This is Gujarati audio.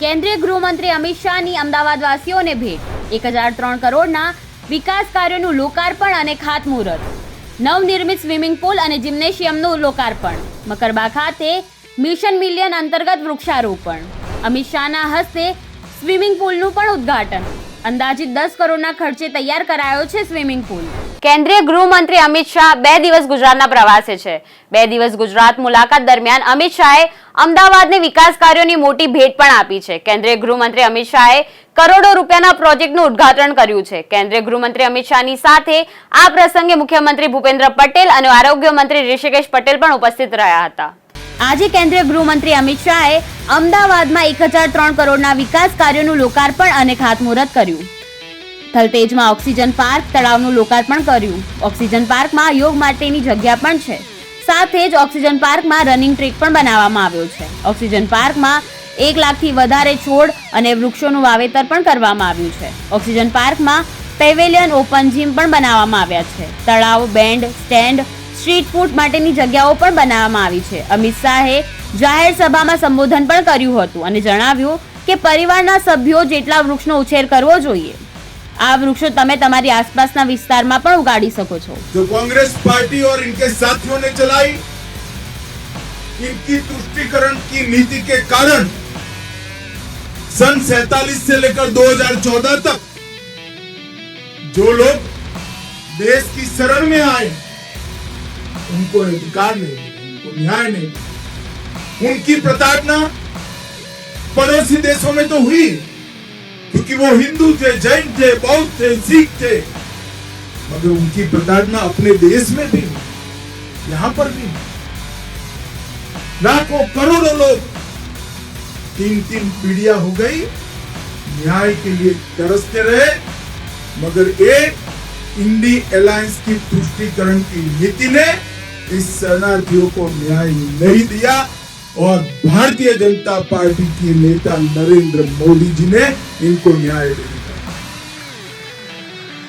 કેન્દ્રીય ગૃહમંત્રી અમિત શાહની અમદાવાદ વાસીઓને ભેટ. એક હજાર ત્રણ કરોડના વિકાસ કાર્યોનું લોકાર્પણ અને ખાતમુહૂર્ત. નવનિર્મિત સ્વિમિંગ પુલ અને જિમ્નેશિયમનું લોકાર્પણ. મકરબા ખાતે મિશન મિલિયન અંતર્ગત વૃક્ષારોપણ. અમિત શાહના હસ્તે સ્વિમિંગ પુલનું પણ ઉદ્ઘાટન. અંદાજિત દસ કરોડના ખર્ચે તૈયાર કરાયો છે સ્વિમિંગ પુલ. કેન્દ્રીય ગૃહમંત્રી અમિત શાહ બે દિવસ ગુજરાતના પ્રવાસે છે. બે દિવસ ગુજરાત મુલાકાત દરમિયાન અમિત શાહે અમદાવાદને વિકાસ કાર્યોની મોટી ભેટ પણ આપી છે. કેન્દ્રીય ગૃહમંત્રી અમિત શાહે કરોડો રૂપિયાના પ્રોજેક્ટનું ઉદ્ઘાટન કર્યું છે. કેન્દ્રીય ગૃહમંત્રી અમિત શાહની સાથે આ પ્રસંગે મુખ્યમંત્રી ભૂપેન્દ્ર પટેલ અને આરોગ્ય મંત્રી ઋષિકેશ પટેલ પણ ઉપસ્થિત રહ્યા હતા. આજે કેન્દ્રીય ગૃહમંત્રી અમિત શાહે અમદાવાદમાં એક હજાર ત્રણ કરોડના વિકાસ કાર્યોનું લોકાર્પણ અને ખાતમુહૂર્ત કર્યું. થલતેજમાં ઓક્સિજન પાર્ક તળાવનું લોકાર્પણ કર્યું. ઓક્સિજન પાર્કમાં યોગ માટેની જગ્યા પણ છે. સાથે જ ઓક્સિજન પાર્કમાં રનિંગ ટ્રેક પણ બનાવવામાં આવ્યો છે. ઓક્સિજન પાર્કમાં એક લાખથી વધારે છોડ અને વૃક્ષોનું વાવેતર પણ કરવામાં આવ્યું છે. ઓક્સિજન પાર્કમાં પેવેલિયન ઓપન જીમ પણ બનાવવામાં આવ્યા છે. તળાવ, બેન્ડ, સ્ટેન્ડ, સ્ટ્રીટ ફૂડ માટેની જગ્યાઓ પણ બનાવવામાં આવી છે. અમિત શાહે જાહેર સભામાં સંબોધન પણ કર્યું હતું અને જણાવ્યું કે પરિવારના સભ્યો જેટલા વૃક્ષનો ઉછેર કરવો જોઈએ આ વૃક્ષો તમે તમારી આસપાસના વિસ્તારમાં પણ ઉગાડી શકો છો जो कांग्रेस पार्टी और इनके साथियों ने चलाई इनकी तुष्टिकरण की नीति के कारण सन सैतालीस से लेकर 2014 तक जो लोग देश की शरण में आए उनको अधिकार नहीं मिला, उनको न्याय नहीं मिला। उनकी प्रताड़ना पड़ोसी देशों में तो हुई क्योंकि वो हिंदू थे, जैन थे, बौद्ध थे, सिख थे। मगर उनकी प्रताड़ना अपने देश में भी यहाँ पर भी लाखों करोड़ों लोग तीन तीन पीढ़ियाँ हो गई, न्याय के लिए तरसते रहे, मगर एक इंडी अलायंस की तुष्टिकरण की नीति ने इस शरणार्थियों को न्याय नहीं दिया। और भारतीय जनता पार्टी के नेता नरेंद्र मोदी जी ने इनको न्याय दिया